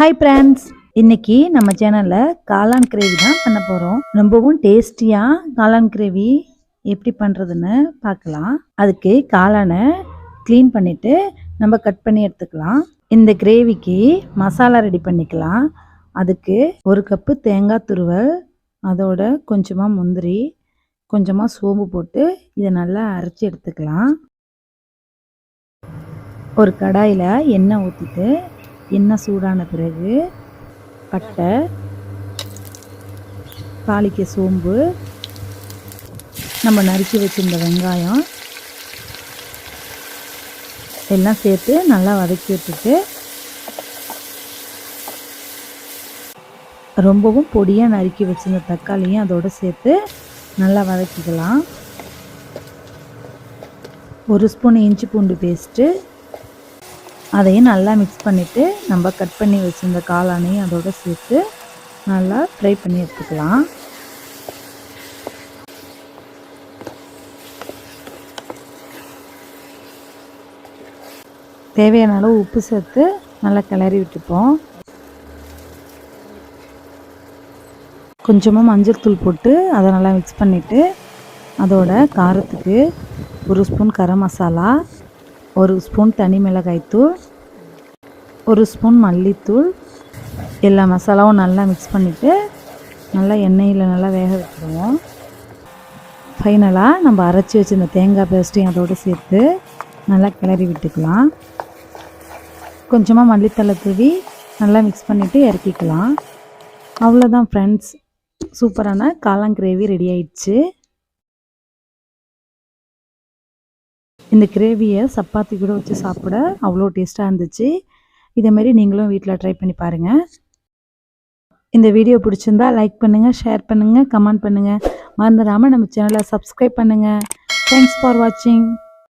Hi friends இன்னைக்கு நம்ம சேனலில் காளான் கிரேவி தான் பண்ண போகிறோம் ரொம்பவும் டேஸ்டியாக காளான் கிரேவி எப்படி பண்ணுறதுன்னு பார்க்கலாம். அதுக்கு காளானை க்ளீன் பண்ணிவிட்டு நம்ம கட் பண்ணி எடுத்துக்கலாம். இந்த கிரேவிக்கு மசாலா ரெடி பண்ணிக்கலாம். அதுக்கு ஒரு கப்பு தேங்காய் துருவல் அதோட கொஞ்சமாக முந்திரி கொஞ்சமாக சோம்பு போட்டு இதை நல்லா அரைச்சி எடுத்துக்கலாம். ஒரு கடாயில் எண்ணெய் ஊற்றிட்டு எண்ணெய் சூடான பிறகு பட்டை தாளிக்க சோம்பு நம்ம நறுக்கி வச்சிருந்த வெங்காயம் எல்லாம் சேர்த்து நல்லா வதக்கி விட்டுட்டு ரொம்பவும் பொடியாக நறுக்கி வச்சிருந்த தக்காளியும் அதோடு சேர்த்து நல்லா வதக்கிக்கலாம். ஒரு ஸ்பூன் இஞ்சி பூண்டு பேஸ்ட்டு அதையும் நல்லா மிக்ஸ் பண்ணிவிட்டு நம்ம கட் பண்ணி வச்சுருந்த காளானையும் அதோடு சேர்த்து நல்லா ஃப்ரை பண்ணி எடுத்துக்கலாம். தேவையான அளவு உப்பு சேர்த்து நல்லா கிளறி விட்டுப்போம். கொஞ்சமாக மஞ்சள் தூள் போட்டு அதை நல்லா மிக்ஸ் பண்ணிவிட்டு அதோட காரத்துக்கு ஒரு ஸ்பூன் கரம் மசாலா ஒரு ஸ்பூன் தனி மிளகாய்த்தூள் ஒரு ஸ்பூன் மல்லித்தூள் எல்லா மசாலாவும் நல்லா மிக்ஸ் பண்ணிவிட்டு நல்லா எண்ணெயில் நல்லா வேக வச்சுருவோம். ஃபைனலாக நம்ம அரைச்சி வச்சுருந்த தேங்காய் பேஸ்ட்டையும் அதோடு சேர்த்து நல்லா கிளறி விட்டுக்கலாம். கொஞ்சமாக மல்லித்தலை தூவி நல்லா மிக்ஸ் பண்ணிவிட்டு இறக்கிக்கலாம். அவ்வளோதான் ஃப்ரெண்ட்ஸ் சூப்பரான காளான் கிரேவி ரெடி ஆயிடுச்சு. இந்த கிரேவியை சப்பாத்தி கூட வச்சு சாப்பிட அவ்வளோ டேஸ்ட்டாக இருந்துச்சு. இதேமாரி நீங்களும் வீட்டில் ட்ரை பண்ணி பாருங்கள் இந்த வீடியோ பிடிச்சிருந்தா லைக் பண்ணுங்கள் ஷேர் பண்ணுங்கள் கமெண்ட் பண்ணுங்கள் மறந்துடாமல் நம்ம சேனலை சப்ஸ்கிரைப் பண்ணுங்கள் தேங்க்ஸ் ஃபார் வாட்சிங்